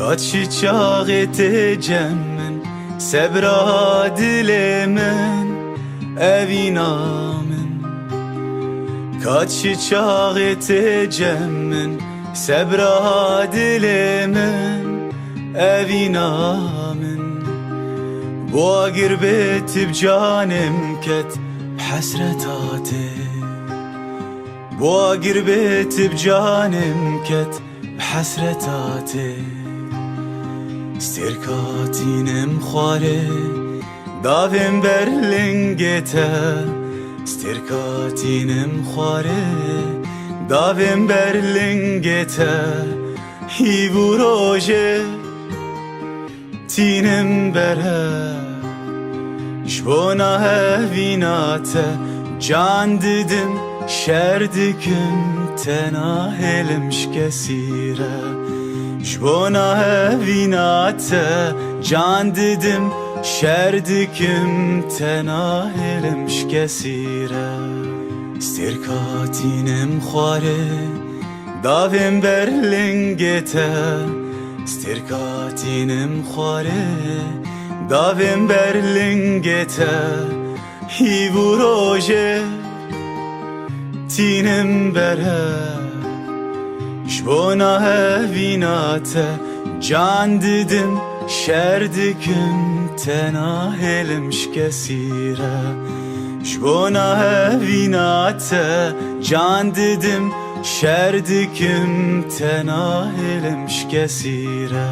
Kaçı çağıtacağım ben Sebra dilemen Evinamen Kaçı çağıtacağım ben Sebra dilemen Evinamen Bu girbetib canem ket Hasretati Bu girbetib canem ket بحسرتاتي استركاتينم خواره دافم برلنگتا استركاتينم خواره دافم برلنگتا هیبو روژه تینم بره شبونا هفیناته can dedim şerdikim tena helmiş kesire Şbona hevinate can dedim şerdikim tena helmiş kesire. Stirkatinem khare davim berlingete Stirkatinem khare davim berlingete Hivu roje tinem bere Şbona hevinate can dedim şerdikim tena helmiş kesire Şbona hevinate can dedim şerdikim tena helmiş kesire